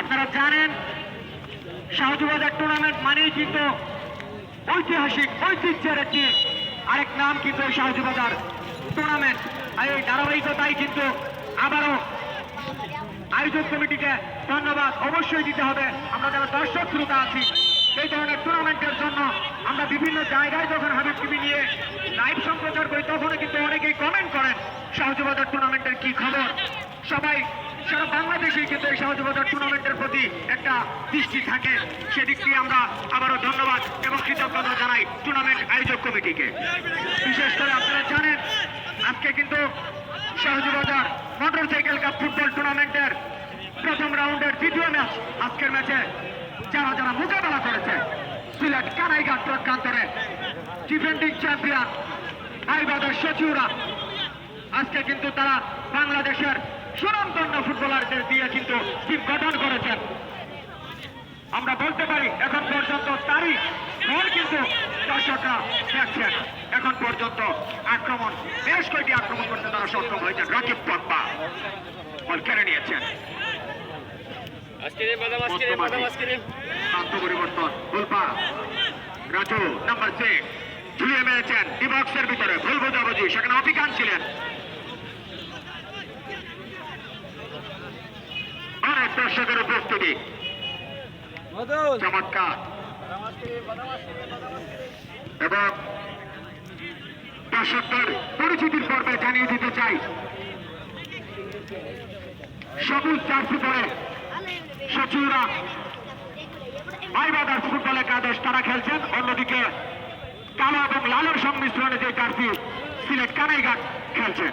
আপনারা জানেন শাহজুবাজার টুর্নামেন্ট মানেই কিন্তু ঐতিহাসিক ঐতিহ্যের একটি আরেক নাম কিন্তু শাহজুবাজার টুর্নামেন্ট আর এই ধারাবাহিকতাই কিন্তু আবারও আয়োজক কমিটিকে ধন্যবাদ অবশ্যই দিতে হবে। আমরা যারা দর্শক শ্রোতা আছি, এই ধরনের টুর্নামেন্টের জন্য আমরা বিভিন্ন জায়গায় যখন হাবিব টিভি নিয়ে লাইভ সম্প্রচার করি তখন কিন্তু অনেকেই কমেন্ট করেন শাহজুবাজার টুর্নামেন্টের কি খবর। সবাই সারা বাংলাদেশেই কিন্তু এই শাহজুবাজার টুর্নামেন্টের প্রতি একটা দৃষ্টি থাকে। সেদিকটি আমরা আবারও ধন্যবাদ এবং কৃতজ্ঞতা জানাই টুর্নামেন্ট আয়োজক কমিটিকে। বিশেষ করে আপনারা জানেন, আজকে কিন্তু শাহজুবাজার মোটরসাইকেল কাপ ফুটবল টুর্নামেন্টের প্রথম রাউন্ডের দ্বিতীয় ম্যাচ আজকের ম্যাচে যারা যারা মোকাবেলা করেছে, সিলেট কানাইঘাট প্রকান্তরে ডিফেন্ডিং চ্যাম্পিয়ন আইবাদার সচিউরা। আজকে কিন্তু তারা বাংলাদেশের সুনামধন্য ফুটবলারদের দিয়ে কিন্তু টিম গঠন করেছেন। আমরা বলতে পারি এখন পর্যন্ত তারই ফল কিন্তু দর্শকরা দেখছেন। এখন পর্যন্ত আক্রমণ বেশ কয়েকটি আক্রমণ করতে তারা সক্ষম হয়েছেন। রাকিব পদ্মা বল কেড়ে নিয়েছেন। পরিবর্তন উল্পা রাজু নাম্বার সিক্স ঝুলিয়ে মেরেছেন। ডিবক্সের ভিতরে ভুল বোঝাবুঝি সেখানে অপিকান ছিলেন। দর্শকের উপস্থিতি। চমৎকার। এবং দর্শকদের পরিচিতির পর্বে জানিয়ে দিতে চাই সবুজ জার্সি পরে সচিবরা মাইবাদার ফুটবল একাদশ তারা খেলছেন। অন্যদিকে কালো এবং লালের সংমিশ্রণে যে জার্সি সিলেট কানাইঘাট খেলছেন।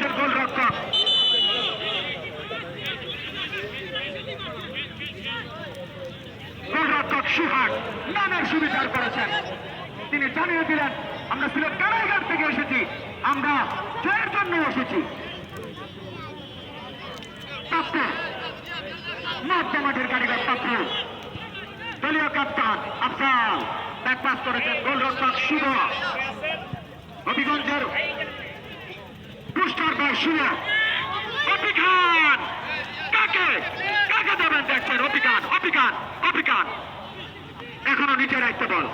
করেছেন গোলরক্ষক গোলরক্ষক সুহাগ, নামের সুবিচার করেছেন। তিনি জানিয়ে দিলেন, আমরা সিলেট কারাইঘাট থেকে এসেছি, আমরা জয়ের জন্য এসেছি মাঠের কারিগর প্রাপ্ত। দলীয় ক্যাপ্টেন আফজাল, ব্যাক পাস করেছেন গোলরক্ষক শুভ হবিগঞ্জের শুভ অপি খান কাকে? কাকে দেবেন দেখছেন অপি খান অপি খান অপি খান এখনও নিচে রাখতে বল।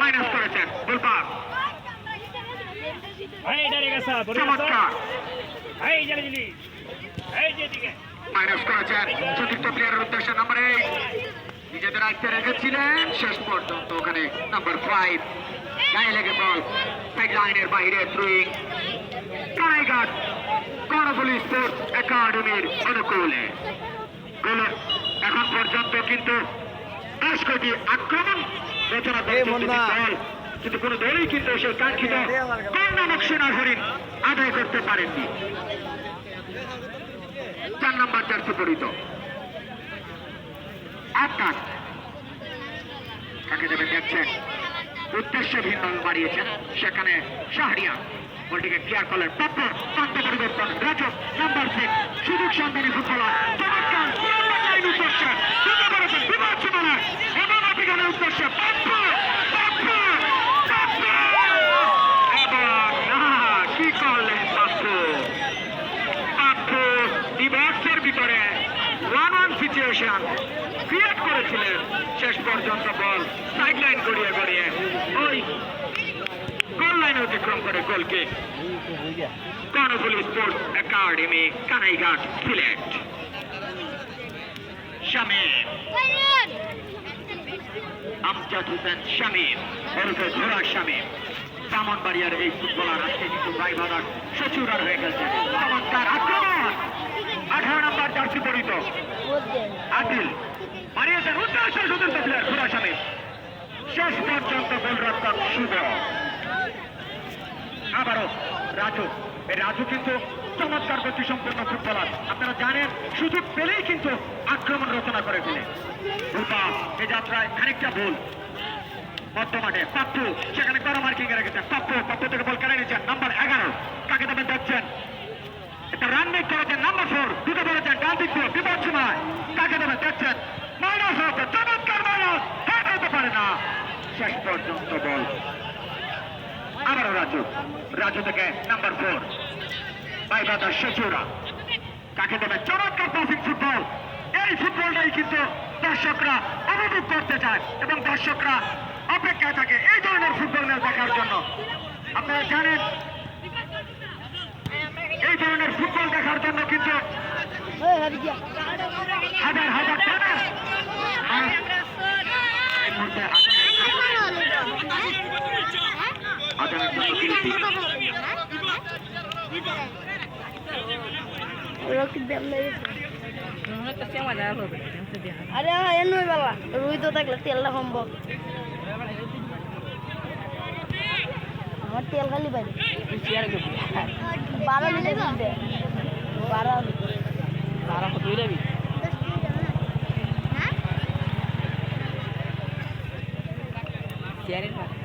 মাইনাস করেছেন বড় চমৎকার। মাইনাস করেছেন চতুর্থ প্লেয়ারের উদ্দেশ্যে নাম্বার এইট নিজেদের আয়ত্তে রেখেছিলেন। শেষ পর্যন্ত ওখানে নাম্বার ফাইভ গায়ে লেগে বল সাইড লাইনের বাইরে থ্রুইং কানাইঘাট কর্ণফুলি স্পোর্টস একাডেমির অনুকূলে। গোলে এখন পর্যন্ত কিন্তু বেশ কয়েকটি আক্রমণ রচনা দল। কিন্তু কোনো দলই কিন্তু সেই কাঙ্ক্ষিত কর্ণামক সেনার হরিণ আদায় করতে পারেননি। চার নম্বর জার্সি পরিত আটকান কাকে দেবেন দেখছেন? উদ্দেশ্য ভিন্ন বাড়িয়েছেন সেখানে শাহরিয়া বলটিকে ক্লিয়ার করলেন প্রাপ্য প্রান্ত পরিবর্তন, রাজক, নাম্বার সিক্স সুযোগ সন্ধানী ফুটবলার চমৎকার নাম্বার নাইন উদ্দেশ্যে বুঝতে পেরেছেন বিভাগ সীমানা এবং আপিগানের উদ্দেশ্যে প্রাপ্য প্রাপ্য প্রাপ্য এবং না কি করলেন প্রাপ্য আপু ডিভার্সের ভিতরে ওয়ান ওয়ান সিচুয়েশন ক্রিয়েট করেছিলেন শেষ পর্যন্ত বল সাইড লাইন গড়িয়ে গড়িয়ে। ওই গোল লাইন অতিক্রম করে গোলকে কর্ণফুলি স্পোর্টস একাডেমি কানাইঘাট, সিলেট। শামীম। আমজাদ হোসেন শামীম। ওরফে ঘোড়া শামীম। ব্রাহ্মণবাড়িয়ার এই ফুটবলার আজকে কিন্তু রায়বাদার সচিবরার হয়ে গেছে। চমৎকার আক্রমণ! আঠারো নম্বর জার্সি পরিত আদিল মারিয়েছেন উদ্দেশ্য স্বতন্ত্র প্লেয়ার ঘোড়া শেষ পর্যন্ত গোলরক্ষক শুভ। আবারও রাজু। রাজু কিন্তু চমৎকার গতি সম্পন্ন ফুটবলার। আপনারা জানেন, সুযোগ পেলেই কিন্তু আক্রমণ রচনা করে ফেলে রূপা এই যাত্রায় খানিকটা ভুল। বর্তমানে পাপ্পু, সেখানে করো মার্কিং এ রেখেছেন। পাপ্পু পাপ্পু থেকে বল কেড়ে নিচ্ছেন নাম্বার এগারো, কাকে তবে দেখছেন? একটা রান মেক করেছেন নাম্বার ফোর দুটো বলেছেন ডান দিক দিয়ে বিপদ সময়। কাকে দেবে দেখছেন মাইনাস হচ্ছে চমৎকার মাইনাস হেড হতে পারে না। শেষ পর্যন্ত বল আবারও রাজু রাজু থেকে নাম্বার ফোর বাই বাদার শেচুরা কাকে দেবে চমৎকার পাসিং ফুটবল এই ফুটবলটাই কিন্তু দর্শকরা অনুভব করতে চায় এবং দর্শকরা অপেক্ষায় থাকে এই ধরনের ফুটবল ম্যাচ দেখার জন্য। আপনারা জানেন এই ধরনের ফুটবল দেখার জন্য কিন্তু হাজার হাজার টাকা। আরে এন বেলা রুই তো থাকলে তেলটা সম্ভব। আমার তেল খালি পাই বারো লিটার দিতে বারো